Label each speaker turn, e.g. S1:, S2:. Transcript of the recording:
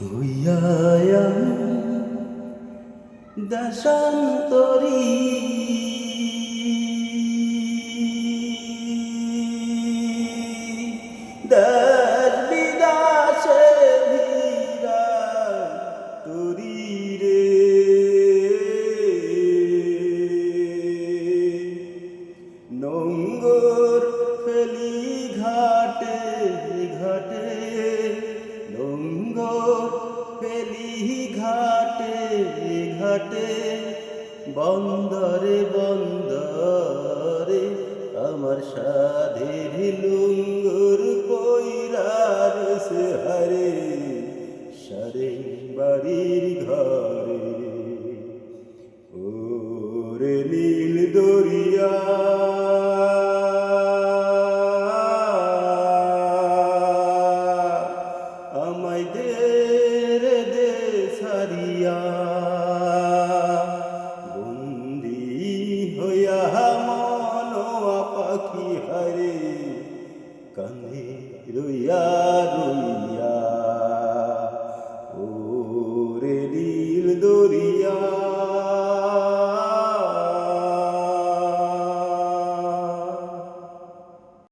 S1: হইয়া দেশান্তরী। নোঙ্গর ফেলি ঘাটে ঘাটে ঘাটে, বন্দরে বন্দরে আমার সাধের লুঙ্গুর কইরার সে হারে সারে বাড়ির ঘরে। ওরে নীল দরিয়া, আমায় দে সারিয়া বন্দি হইয়া মনোয়া পাখি হারে কান্ধে রইয়া রইয়া ওরে নীল দরিয়া